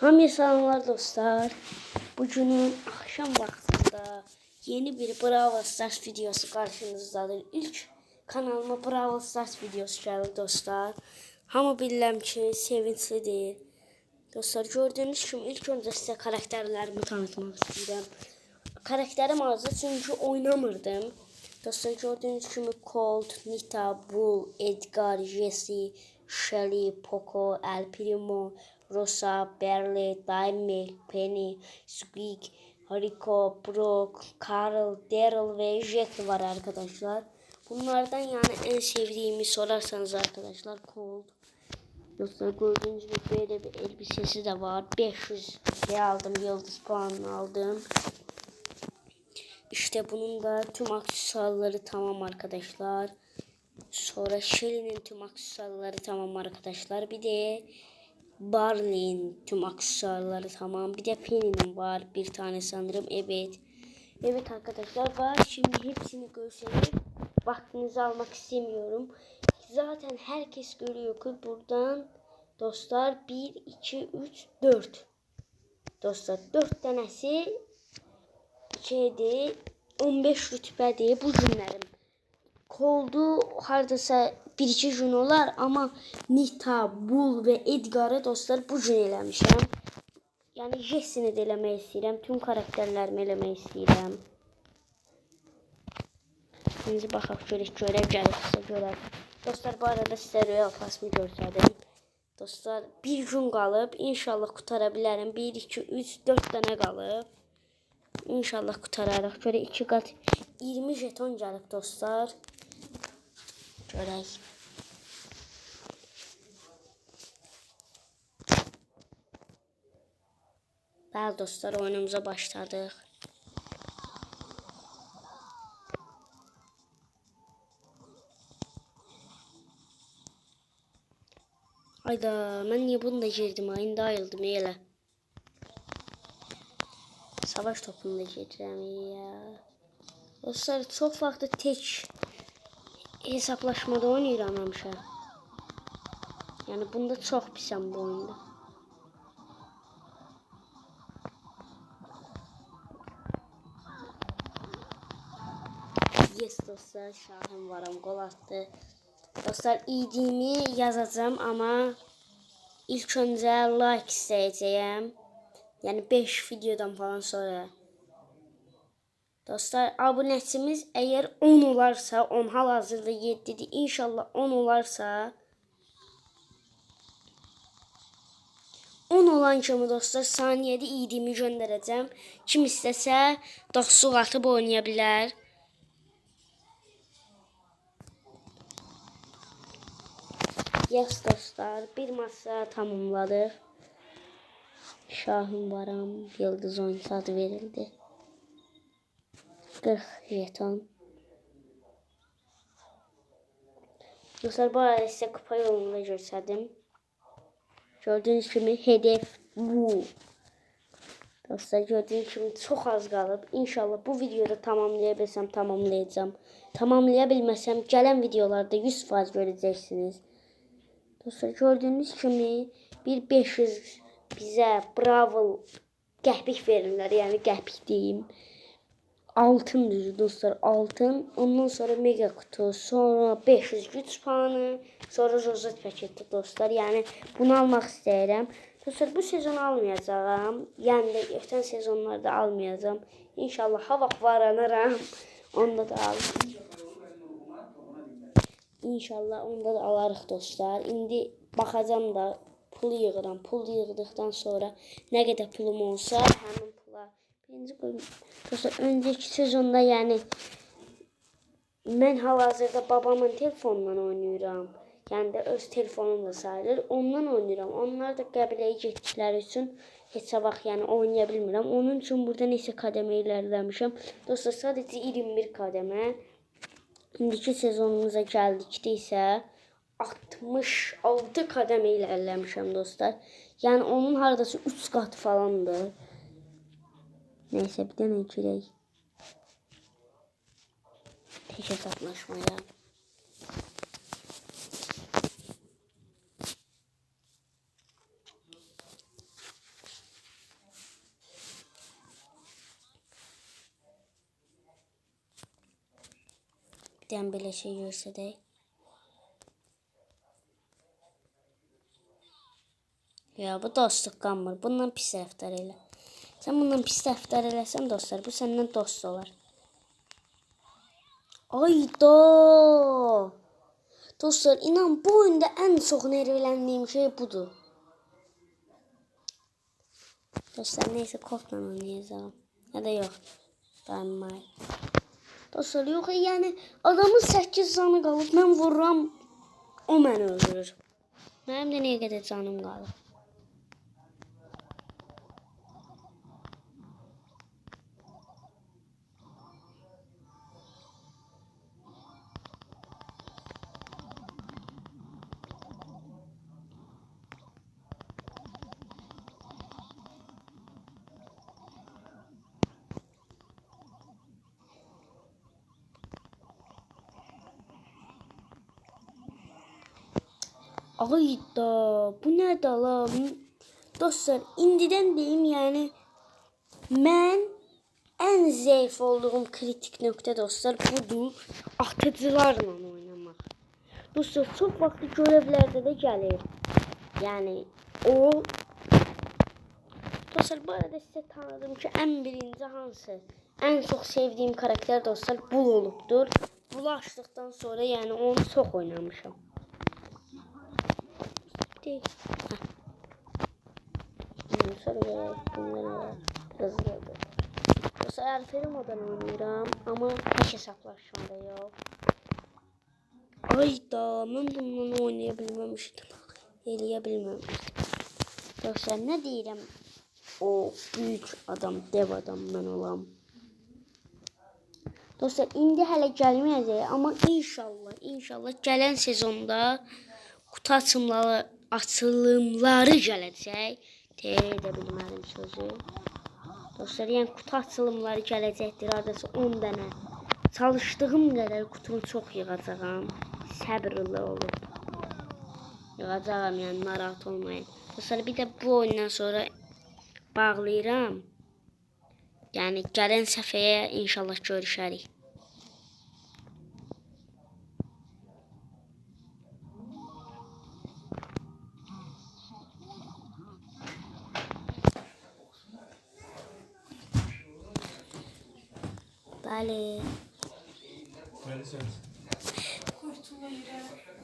Hamıya salamlar dostlar. Bugünün akşam vaxtında yeni bir Bravo Stars videosu karşınızdadır. İlk kanalıma Bravo Stars videosu geldi dostlar. Hamı bilirəm ki, sevinclidir. Dostlar gördüğünüz kimi ilk öncə sizə karakterlərimi tanıtmaq istəyirəm. Karakterim azdı çünki oynamırdım. Dostlar gördüğünüz kimi Colt, Nita, Bull, Edgar, Jesse, Shelly, Poco, El Primo, Rosa, Barley, Daimel, Penny, Squeak, Hariko, Brock, Carl, Daryl ve Jet var arkadaşlar. Bunlardan yani en sevdiğimi sorarsanız arkadaşlar Colt. Dostlar gördüğünüz gibi böyle bir elbisesi de var. 500 şey aldım. Yıldız puanını aldım. İşte bunun da tüm aksesuarları tamam arkadaşlar. Sonra Shelly'nin tüm aksesuarları tamam arkadaşlar. Bir de Barley'in tüm aksesuarları tamam. Bir de Penny'nin var bir tane sanırım. Evet. Evet arkadaşlar var. Şimdi hepsini gösterip vaktinizi almak istemiyorum. Zaten herkes görüyor ki buradan dostlar 1, 2, 3, 4. Dostlar 4 tanesi şeydi 15 rütbədir bu günlərim. Koldu hardasa bir iki gün olar, amma Nita, Bull və Edgarı dostlar bu gün eləmişəm. Yəni Jessini də eləmək istəyirəm, tüm karakterlərimi eləmək istəyirəm. Şimdi baxaq görək görək gəlirsə görək. Dostlar bu arada sizə Royal Pass'ımı. Dostlar bir gün qalıb, inşallah qutara bilərəm. 1 2 3 4 dənə qalıb. İnşallah qutararıq. Görə 2 qat 20 jeton gəlib dostlar. Görək. Bəli dostlar, oyunumuza başladıq. Hayda, mən niyə bunu da girdim? İndi ayıldım elə. Savaş topunda gedirəm ya. Dostlar, çox vaxtı tek hesablaşmada oynayıram həmişə. Yəni bunda çox pisəm bu oyunda. Yes dostlar, şahım varam, gol attı. Dostlar, idimi yazacağım ama ilk öncə like istəyəcəyəm. Yəni 5 videodan falan sonra. Dostlar, abunəçimiz əgər 10 olarsa, 10 hal-hazırda 7-dir. İnşallah 10 olarsa 10 olan kimi dostlar saniyədə idimi göndərəcəm. Kim istəsə dostluq atıb oynaya bilər. Yes dostlar, bir masa tamamladık. Şahım varam, yıldız oyuncu adı verildi. 40 jeton. Dostlar bu arada size kupa yolunu da gösterdim. Gördüğünüz gibi hedef bu. Dostlar gördüğünüz gibi çok az qalıb. İnşallah bu videoda tamamlayabilsem tamamlayacağım. Tamamlayabilməsəm gələn videolarda 100% görəcəksiniz. Dostlar gördüğünüz kimi bir 500 bize Bravo qəhbik verirlər. Yəni qəhbik deyim. Altın düzü dostlar altın. Ondan sonra mega kutu. Sonra 500 güç puanı. Sonra rozet paketi dostlar. Yəni bunu almaq istəyirəm. Dostlar bu sezon almayacağım. Yəni də ötən sezonlarda almayacağım. İnşallah hava varanıram. Onda da alırım. İnşallah onda da alarıq dostlar. İndi baxacağam da pul yığıram. Pul yığdıqdan sonra nə qədər pulum olsa həmin birinci. Dostlar önceki sezonda yəni mən hal-hazırda babamın telefonundan oynayıram. Yəni də öz telefonum da sayılır. Ondan oynayıram. Onlar da qəbiləyə getdikləri üçün heç vaxt yəni. Onun üçün burada neçə qədəmə ilərləmişəm. Dostlar sadəcə 21 qədəmə. İndiki sezonumuza gəldikdə isə 66 qədəmə ilərləmişəm dostlar. Yəni onun hardasa 3 qat falandır. Neyse bir tane içirey. Hiç hesaplaşmaya. Dembele şey görse de. Ya bu dostluk kanmır. Bundan pis herifler elə. Sən bundan pis rəftar eləsən dostlar, bu səndən dost olar. Ayda! Dostlar, inan bu oyunda ən çox nervləndiyim şey budur. Dostlar, neyse kodla oynayacağım. Ya da yox. Dayanmayın. Dostlar, yox, yəni adamın 8 canı qalıb, mən vururam, o məni öldürür. Mənim də nə qədər canım qalıb. Ayda, bu nədir la? Dostlar, indidən deyim, yəni mən ən zəif olduğum kritik nöqtə dostlar budur. Atıcılarla oynamaq. Dostlar, çox vaxt görevlərdə də gəlir. Yəni o Dostlar, bu arada sizə tanıdım ki, ən birinci hansı, ən çox sevdiyim karakter dostlar Bul olubdur. Bulu açdıqdan sonra, yəni onu çox oynamışam. Değil. Heh. Sonra böyle bunlar var. Hızlı olur. Bu sefer Ferimo'dan oynuyorum ama hiç hesaplaşmada yok. Ayda ben bundan oynayabilmemiştim. Eleyebilmemiştim. Dostlar ne diyeyim? O büyük adam, dev adam ben olam. Dostlar indi hələ gəlməyəcək, amma inşallah, inşallah gələn sezonda kutu açımları, açılımları gələcək. Teyir edə bilmədim sözü. Dostlar, yəni kutu açılımları gələcəkdir. Hardasa 10 dənə. Çalışdığım qədər kutunu çox yığacağam. Səbirli olun. Yığacağam, yəni narahat olmayın. Dostlar, bir də bu oyundan sonra bağlayıram. Yəni gələn səfəyə inşallah görüşərik. Bəli. Məni sən. Kurtula yürə.